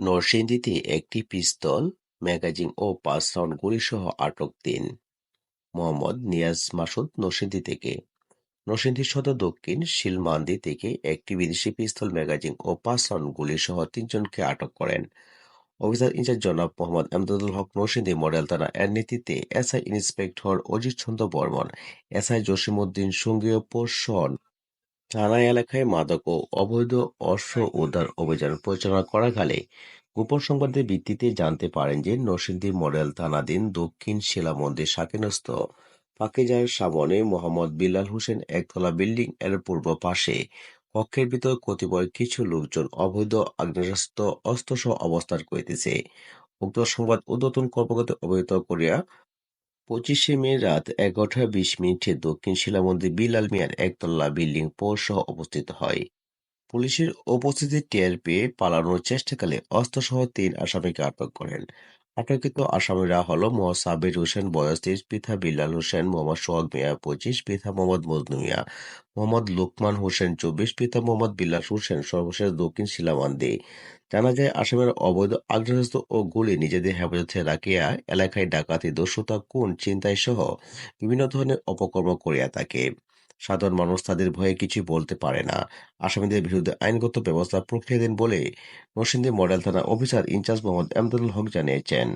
নরসিংদীতে একটি পিস্তল, ম্যাগাজিন ও পাঁচ রাউন্ড গুলিসহ আটক তিন। মোহাম্মদ নিয়াজ মাসুদ নরসিংদী থেকে। নরসিংদী সদর দক্ষিণ শিলমান্দি থেকে একটি বিদেশি পিস্তল ম্যাগাজিন ও পাঁচ রাউন্ড গুলিসহ তিনজনকে আটক করেন। অফিসার ইনচার্জ জনাব মোহাম্মদ এমদাদুল হক নরসিংদী মডেল থানা এর নেতৃত্বে SI inspector Ajit Chandra Barman SI Jasimuddin সঙ্গীয় পোষণ থানা এলাকায় মাদক ও অবৈধ অস্ত্র উদ্ধার অভিযান পরিচালনা করাকালে গোপন সংবাদের ভিত্তিতে জানতে পারেন যে নরসিংদী মডেল থানাধীন দক্ষিণ শিলা মন্দির শাকিনস্থ পাকিজার সামনে মোহাম্মদ বিল্লাল হোসেন একতলা বিল্ডিং এর পূর্ব পাশে কক্ষের ভিতর কতিপয় কিছু লোকজন অবৈধ আগ্নেয়াস্ত্র অস্ত্রসহ অবস্থান করিতেছে। উক্ত সংবাদ উদ্বোধন কর্মকর্তা অবহিত করিয়া পঁচিশে মে রাত এগারোটা বিশ মিনিটে দক্ষিণ শিলামন্দির বিলাল মিয়ার একতলা বিল্ডিং পৌরসহ অবস্থিত হয়। পুলিশের উপস্থিতি টের পেয়ে পালানোর চেষ্টাকালে অস্ত্রসহ তিন আসামিকে আটক করেন। আটককৃত আসামিরা হল মোহাম্মদ সাবির হোসেন, বয়স তেইশ পিতা বিল্লাল হোসেন, মোহাম্মদ সোহাগ মিয়া, পঁচিশ, পিতা মোহাম্মদ মজনু মিয়া, মোহাম্মদ লোকমান হোসেন, চব্বিশ, পিতা মোহাম্মদ বিল্লাল হোসেন, সর্বশেষ দক্ষিণ শিলামান্দি জানা যায়, আসামের অবৈধ, আগ্নেয়াস্ত্র ও গুলি নিজেদের হেফাজতে রাখিয়া এলাকায় ডাকাতি, দস্যুতা কোন চিন্তায় সহ বিভিন্ন ধরনের অপকর্ম করিয়া থাকে। সাধারণ মানুষ তাদের ভয়ে কিছু বলতে পারে না। আসামিদের বিরুদ্ধে আইনগত ব্যবস্থা প্রক্রিয়াধীন বলে নরসিংদী মডেল থানা অফিসার ইনচার্জ মোহাম্মদ এমদাদুল হক জানিয়েছেন।